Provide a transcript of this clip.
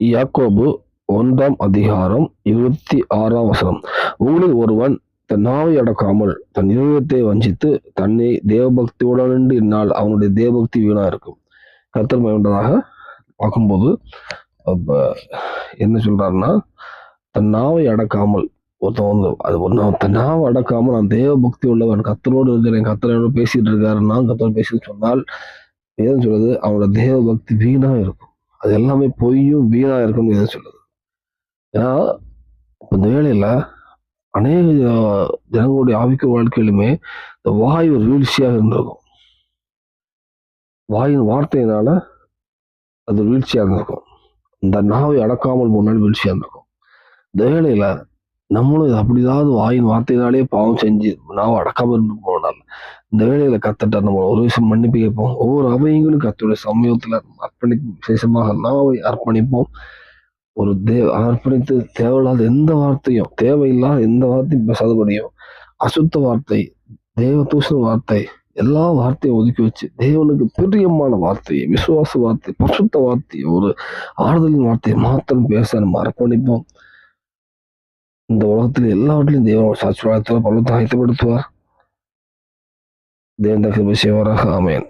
யாக்கோபு ஒன்றாம் அதிகாரம் இருபத்தி ஆறாம் வசனம். உங்களில் ஒருவன் தன் நாவை அடக்காமல் தன் இருதயத்தை வஞ்சித்து தன்னை தேவபக்தியுடன் என்னால் அவனுடைய தேவபக்தி வீணா இருக்கும் கத்தர் மயன்றதாக பார்க்கும்போது அப்ப என்ன சொல்றாருன்னா தன் நாவை அடக்காமல் ஒருத்தன் வந்து அது ஒன்று தன் நாவை அடக்காமல் நான் தேவபக்தி உள்ளவன் கத்தரோடு இருக்கிறேன் கத்தரோடு பேசிட்டு நான் கத்தரோடு பேசிட்டு சொன்னால் வேதம் சொல்றது அவனோட தேவபக்தி வீணா இருக்கும் அது எல்லாமே பொய்யும் வீணாக இருக்கும்னு எதை சொல்லுது ஏன்னா இப்போ இந்த வேலையில் அநேக ஜனங்களுடைய ஆவிக்க வாழ்க்கையிலுமே இந்த வாய் ஒரு வீழ்ச்சியாக இருந்திருக்கும். வாயின் வார்த்தையினால அது வீழ்ச்சியாக இருந்திருக்கும். இந்த நாவை அடக்காமல் முன்னாடி வீழ்ச்சியாக இருந்திருக்கும். இந்த வேலையில் நம்மளும் இது அப்படிதாவது வாயின் வார்த்தையினாலே பாவம் செஞ்சு நாவை அடக்காம இருந்து போனால இந்த வேலையில கத்தட்ட நம்ம ஒரு விஷயம் மன்னிப்பு கேட்போம். ஒவ்வொரு அவையங்களும் கத்தோடைய சமயத்துல அர்ப்பணி விசேஷமாக நாவை அர்ப்பணிப்போம். ஒரு தே அர்ப்பணித்து தேவையில்லாத எந்த வார்த்தையும் தேவையில்லாத எந்த வார்த்தையும் பேசாதபடியும் அசுத்த வார்த்தை தேவ தூஷண வார்த்தை எல்லா வார்த்தையும் ஒதுக்கி வச்சு தேவனுக்கு பிரியமான வார்த்தையை விசுவாச வார்த்தை பசுத்த வார்த்தையை ஒரு ஆறுதலின் வார்த்தையை மாத்திரம் பேச நம்ம அர்ப்பணிப்போம். இந்த உலகத்தில் எல்லாவற்றிலும் தேவனோட சாட்சி வாழ்த்துவார் பலத்தை ஆயத்தப்படுத்துவார். தேவன் தகவல் செய்வாராக. அமையன்